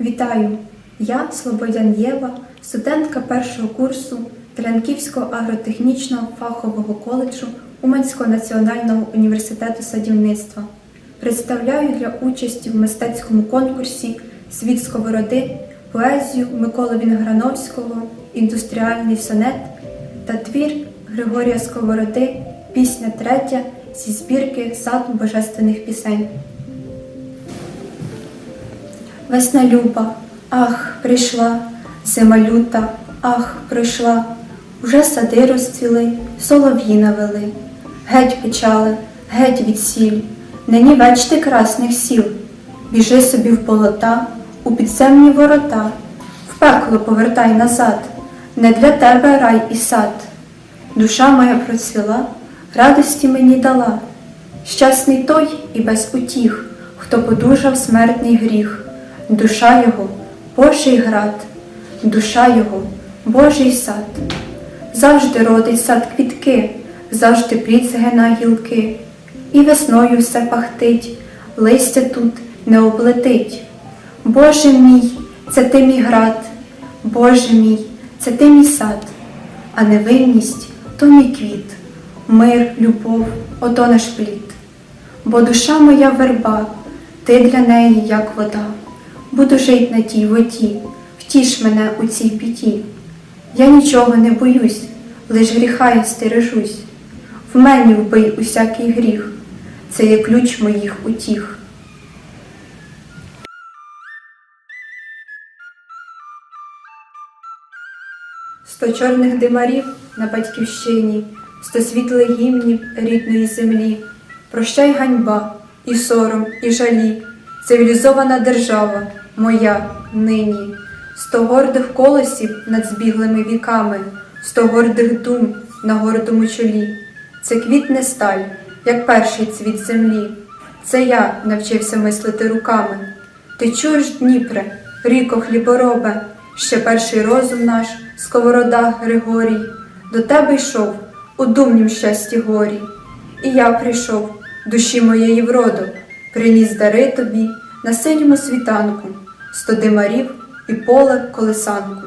Вітаю! Я Слободян Єва, студентка першого курсу Трянківського агротехнічного фахового коледжу Уманського національного університету садівництва. Представляю для участі в мистецькому конкурсі Світ сковороди поезію Миколи Вінграновського Індустріальний сонет та твір Григорія Сковороди Пісня третя зі збірки Сад божественних пісень. Весна люба, ах, прийшла, зима люта, ах, прийшла, уже сади розцвіли, солов'ї навели, геть печали, геть від сіль, нині веч ти красних сіл, біжи собі в болота, у підземні ворота, в пекло повертай назад, не для тебе рай і сад. Душа моя процвіла, радості мені дала, щасний той і без утіх, хто подужав смертний гріх. Душа його Божий град, душа його Божий сад. Завжди родить сад квітки, завжди плід згина гілки, і весною все пахтить, листя тут не облетить. Боже мій, це ти мій град, Боже мій, це ти мій сад, а невинність то мій квіт, мир, любов, ото наш плід. Бо душа моя верба, ти для неї, як вода. Буду жить на тій воді, втіш мене у цій біді. Я нічого не боюсь, лиш гріха я стережусь. В мені вбий усякий гріх, це є ключ моїх утіх. Сто чорних димарів на батьківщині, сто світлих гімнів рідної землі. Прощай ганьба, і сором, і жалі, цивілізована держава моя нині, сто гордих колосів над збіглими віками, сто гордих дум на гордому чолі. Це квітне сталь, як перший цвіт землі. Це я навчився мислити руками. Ти чуєш, Дніпре, ріко хліборобе, ще перший розум наш, сковорода Григорій, до тебе йшов у думнім щасті горі. І я прийшов, душі моєї вроду, приніс дари тобі на синьому світанку, сто димарів і поле колесанку.